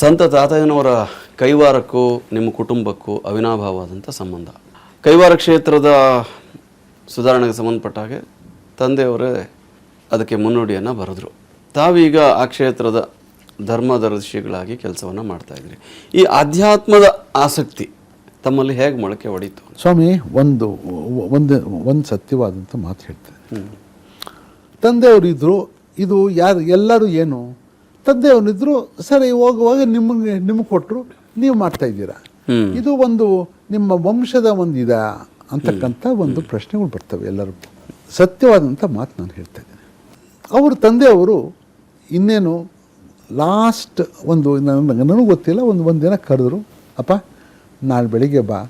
ಸಂತ ತಾತಯ್ಯನವರ ಕೈವಾರಕ್ಕೂ ನಿಮ್ಮ ಕುಟುಂಬಕ್ಕೂ ಅವಿನಾಭಾವವಾದಂಥ ಸಂಬಂಧ. ಕೈವಾರ ಕ್ಷೇತ್ರದ ಸುಧಾರಣೆಗೆ ಸಂಬಂಧಪಟ್ಟ ಹಾಗೆ ತಂದೆಯವರೇ ಅದಕ್ಕೆ ಮುನ್ನುಡಿಯನ್ನು ಬರೆದ್ರು. ತಾವೀಗ ಆ ಕ್ಷೇತ್ರದ ಧರ್ಮದರ್ಶಿಗಳಾಗಿ ಕೆಲಸವನ್ನು ಮಾಡ್ತಾ ಇದ್ರಿ. ಈ ಆಧ್ಯಾತ್ಮದ ಆಸಕ್ತಿ ತಮ್ಮಲ್ಲಿ ಹೇಗೆ ಮೊಳಕೆ ಹೊಡೀತು ಸ್ವಾಮಿ ಒಂದು ಒಂದು ಒಂದು ಸತ್ಯವಾದಂಥ ಮಾತು ಹೇಳ್ತೇನೆ. ತಂದೆಯವರಿದ್ದರು ಇದು ಯಾರು ಎಲ್ಲರೂ ಏನು ತಂದೆಯವರಿದ್ದರು ಸರಿ ಹೋಗುವಾಗ ನಿಮಗೆ ನಿಮಗೆ ಕೊಟ್ಟರು ನೀವು ಮಾಡ್ತಾ ಇದ್ದೀರಾ? ಇದು ಒಂದು ನಿಮ್ಮ ವಂಶದ ಒಂದು ಇದ ಅಂತಕ್ಕಂಥ ಒಂದು ಪ್ರಶ್ನೆಗಳು ಬರ್ತವೆ ಎಲ್ಲರಿಗೂ. ಸತ್ಯವಾದಂಥ ಮಾತು ನಾನು ಹೇಳ್ತಾ ಇದ್ದೇನೆ. ಅವ್ರ ತಂದೆಯವರು ಇನ್ನೇನು ಲಾಸ್ಟ್ ಒಂದು ನನಗೆ ನನಗೂ ಗೊತ್ತಿಲ್ಲ ಒಂದು ಒಂದು ದಿನ ಕರೆದ್ರು ಅಪ್ಪ ನಾಳೆ ಬೆಳಿಗ್ಗೆ ಬಾ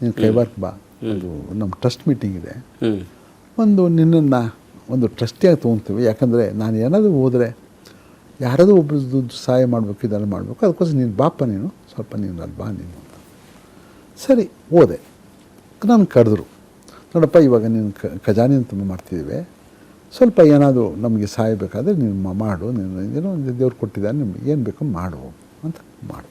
ನೀನು ಕೈವಾರ್ಕ್ ಬಾ ಒಂದು ನಮ್ಮ ಟ್ರಸ್ಟ್ ಮೀಟಿಂಗ್ ಇದೆ. ಒಂದು ನಿನ್ನನ್ನು ಒಂದು ಟ್ರಸ್ಟಿಯಾಗಿ ತೊಗೊತೀವಿ ಯಾಕಂದರೆ ನಾನು ಏನಾದರೂ ಹೋದರೆ ಯಾರಾದರೂ ಒಬ್ಬರದ್ದು ಸಹಾಯ ಮಾಡಬೇಕು, ಇದೆಲ್ಲ ಮಾಡಬೇಕು. ಅದಕ್ಕೋಸ್ಕರ ನೀನು ಬಾಪ ನೀನು, ಸ್ವಲ್ಪ ನೀನು ಅಲ್ಲಿ ಬಾ ನೀನು ಅಂತ. ಸರಿ, ಹೋದೆ. ನಾನು ಕರೆದ್ರು. ನೋಡಪ್ಪ, ಇವಾಗ ನೀನು ಕ ಖಜಾನೆ ಅಂತ ಮಾಡ್ತಿದ್ದೀವಿ. ಸ್ವಲ್ಪ ಏನಾದರೂ ನಮಗೆ ಸಹಾಯ ಬೇಕಾದರೆ ನೀನು ಮಾಡು. ನೀನು ಏನೋ ಒಂದು ದೇವ್ರು ಕೊಟ್ಟಿದ್ದಾನೆ, ನಿಮ್ಗೆ ಏನು ಬೇಕೋ ಮಾಡು ಅಂತ ಮಾಡು.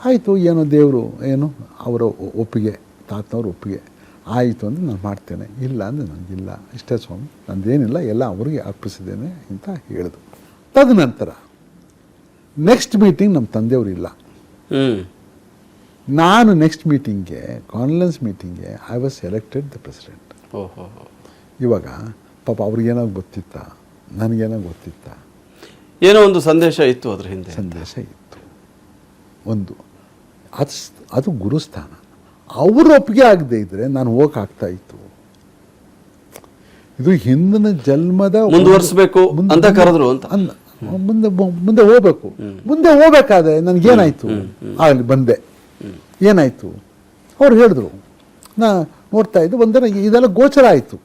ಆಯಿತು, ಏನೋ ದೇವರು, ಏನು, ಅವರ ಒಪ್ಪಿಗೆ, ತಾತನವ್ರ ಒಪ್ಪಿಗೆ. ಆಯಿತು ಅಂದರೆ ನಾನು ಮಾಡ್ತೇನೆ. ಇಲ್ಲ ಅಂದರೆ ನನಗಿಲ್ಲ ಇಷ್ಟೇ ಸ್ವಾಮಿ, ನಂದೇನಿಲ್ಲ, ಎಲ್ಲ ಅವರಿಗೆ ಅರ್ಪಿಸಿದ್ದೇನೆ ಅಂತ ಹೇಳಿದ್ರು. ತದನಂತರ ನೆಕ್ಸ್ಟ್ ಮೀಟಿಂಗ್ ನಮ್ಮ ತಂದೆಯವರು ಇಲ್ಲ ನಾನು ನೆಕ್ಸ್ಟ್ ಮೀಟಿಂಗ್ಗೆ conference ಮೀಟಿಂಗ್ಗೆ I was elected the president ಇವಾಗ ಪಾಪ ಅವ್ರಿಗೇನೋ ಗೊತ್ತಿತ್ತ? ನನಗೇನೋ ಗೊತ್ತಿತ್ತ? ಏನೋ ಒಂದು ಸಂದೇಶ ಇತ್ತು ಅದ್ರ ಹಿಂದೆ ಸಂದೇಶ ಇತ್ತು. ಒಂದು. ಅದು ಅದು ಗುರುಸ್ಥಾನ. ಅವ್ರ ಒಪ್ಪಿಗೆ ಆಗದೆ ಇದ್ರೆ ನಾನು ಹೋಗಕ್ಕಾಗ್ತಾ ಇತ್ತು. ಇದು ಹಿಂದಿನ ಜನ್ಮದ ಮುಂದುವರಿಸಬೇಕು ಮುಂದುವರಿಸ್ಬೇಕು ಮುಂದೆ- ಅಂತ ಕರೆದ್ರು ಅಂತ. ಅಲ್ಲ ಮುಂದೆ ಮುಂದೆ ಹೋಗ್ಬೇಕು. ಮುಂದೆ ಹೋಗ್ಬೇಕಾದ್ರೆ ನನಗೇನಾಯ್ತು? ಆಗಲಿ ಬಂದೆ. ಏನಾಯ್ತು? ಅವ್ರು ಹೇಳಿದ್ರು. ನಾ ನೋಡ್ತಾ ಇದ್ದು ಒಂದಿನ ಇದೆಲ್ಲ ಗೋಚರ ಆಯಿತು.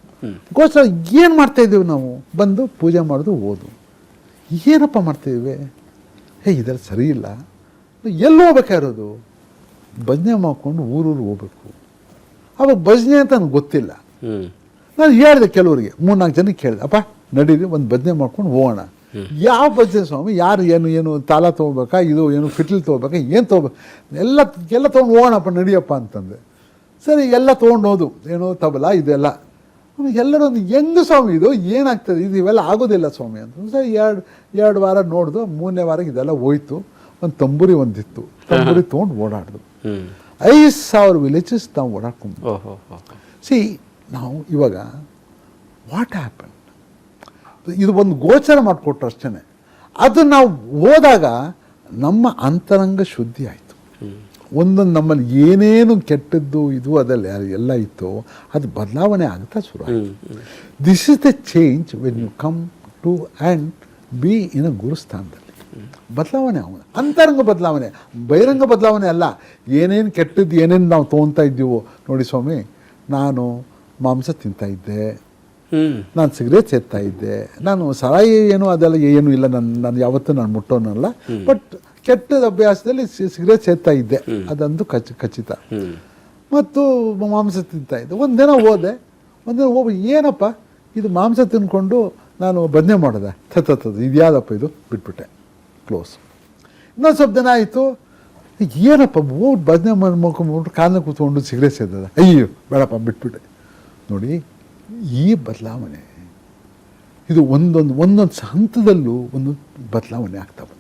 ಗೋಚರ ಏನು ಮಾಡ್ತಾ ಇದ್ದೀವಿ ನಾವು? ಬಂದು ಪೂಜೆ ಮಾಡೋದು ಓದು. ಏನಪ್ಪ ಮಾಡ್ತಾಯಿದ್ದೀವಿ ಹೇ ಇದೆಲ್ಲ ಸರಿ ಇಲ್ಲ. ಎಲ್ಲಿ ಹೋಗ್ಬೇಕಾಗಿರೋದು ಭಜನೆ ಮಾಡ್ಕೊಂಡು ಊರೂರು ಹೋಗ್ಬೇಕು. ಅವಾಗ ಭಜನೆ ಅಂತ ನನಗೆ ಗೊತ್ತಿಲ್ಲ. ನಾನು ಹೇಳಿದೆ ಕೆಲವರಿಗೆ ಮೂರ್ನಾಲ್ಕು ಜನಕ್ಕೆ ಕೇಳಿದೆ ಅಪ್ಪ ನಡೀರಿ ಒಂದು ಭಜನೆ ಮಾಡ್ಕೊಂಡು ಹೋಗೋಣ. ಯಾವ ಬಜೆ ಸ್ವಾಮಿ? ಯಾರು ಏನು ಏನು ತಾಲ ತೊಗೋಬೇಕಾ? ಇದು ಏನು ಫಿಟ್ಲ್ ತೊಗೋಬೇಕಾ? ಏನು ತೊಗೋಬೇಕು? ಎಲ್ಲ ಎಲ್ಲ ತೊಗೊಂಡು ಹೋಗೋಣಪ್ಪ ನಡಿಯಪ್ಪ ಅಂತಂದೆ. ಸರಿ ಎಲ್ಲ ತೊಗೊಂಡು ಹೋದು. ಏನು ತಬಲ ಇದೆಲ್ಲ. ಎಲ್ಲರೂ ಒಂದು ಹೆಂಗೆ ಸ್ವಾಮಿ ಇದು? ಏನಾಗ್ತದೆ? ಇದು ಇವೆಲ್ಲ ಆಗೋದಿಲ್ಲ ಸ್ವಾಮಿ. ಅಂತ. ಸರಿ ಎರಡು ಎರಡು ವಾರ ನೋಡ್ದು ಮೂರನೇ ವಾರ ಇದೆಲ್ಲ ಹೋಯ್ತು. ಒಂದು ತಂಬೂರಿ ಒಂದಿತ್ತು. ತಂಬೂರಿ ತೊಗೊಂಡು ಓಡಾಡ್ದು. ಐದು ಸಾವಿರ ವಿಲೇಜಸ್ ನಾವು ಓಡಾಡ್ಕೊಂಡು ಸಿ ನಾವು ಇವಾಗ ವಾಟ್ ಹ್ಯಾಪನ್ ಇದು ಒಂದು ಗೋಚರ ಮಾಡಿಕೊಟ್ರು ಅಷ್ಟೇ ಅದು ನಾವು ಹೋದಾಗ ನಮ್ಮ ಅಂತರಂಗ ಶುದ್ಧಿ ಆಯಿತು. ಒಂದೊಂದು ನಮ್ಮಲ್ಲಿ ಏನೇನು ಕೆಟ್ಟದ್ದು ಇದು ಅದೆಲ್ಲ ಎಲ್ಲ ಇತ್ತು ಅದು ಬದಲಾವಣೆ ಆಗ್ತಾ ಶುರು ಆಯಿತು. This is the change when you come to and be in a ಗುರುಸ್ಥಾನದಲ್ಲಿ ಬದಲಾವಣೆ ಅವನ ಅಂತರಂಗ ಬದಲಾವಣೆ ಬಹಿರಂಗ ಬದಲಾವಣೆ ಅಲ್ಲ. ಏನೇನು ಕೆಟ್ಟದ್ದು ಏನೇನು ನಾವು ತೊಗೊತಾ ಇದ್ದೀವೋ ನೋಡಿ ಸ್ವಾಮಿ ನಾನು ಮಾಂಸ ತಿಂತಾ ಇದ್ದೆ ಹ್ಮ್ ನಾನು ಸಿಗರೇಟ್ ಸೇರ್ತಾ ಇದ್ದೆ. ನಾನು ಸರಾಯಿ ಏನು ಅದೆಲ್ಲ ಏನು ಇಲ್ಲ. ನಾನು ನಾನು ಯಾವತ್ತೂ ನಾನು ಮುಟ್ಟೋನಲ್ಲ. ಬಟ್ ಕೆಟ್ಟ ಅಭ್ಯಾಸದಲ್ಲಿ ಸಿಗರೇಟ್ ಸೇರ್ತಾ ಇದ್ದೆ. ಅದಂತೂ ಖಚ ಖಚಿತ. ಮತ್ತು ಮಾಂಸ ತಿಂತಾ ಇದ್ದೆ. ಒಂದಿನ ಹೋದೆ. ಒಂದಿನ ಹೋಗಿ ಏನಪ್ಪ? ಇದು ಮಾಂಸ ತಿನ್ಕೊಂಡು ನಾನು ಬದನೆ ಮಾಡಿದೆ. ತತ್ತದ ಯಾವುದಪ್ಪ ಇದು? ಬಿಟ್ಬಿಟ್ಟೆ. ಕ್ಲೋಸ್ ಇನ್ನೊಂದು ಸ್ವಲ್ಪ ದಿನ ಆಯಿತು. ಏನಪ್ಪ? ಹೋಗಿ ಬದನೆ ಮಾಡಿ ಮಾಡ್ಕೊಂಡ್ಬಿಟ್ಟು ಕಾಲನ್ನ ಕೂತ್ಕೊಂಡು ಸಿಗರೇಟ್ ಸೇರ್ತದೆ ಅಯ್ಯೋ ಬೇಡಪ್ಪ ಬಿಟ್ಬಿಟ್ಟೆ. ನೋಡಿ ಈ ಬದಲಾವಣೆ ಇದು ಒಂದೊಂದು ಒಂದೊಂದು ಹಂತದಲ್ಲೂ ಒಂದೊಂದು ಬದಲಾವಣೆ ಆಗ್ತಾ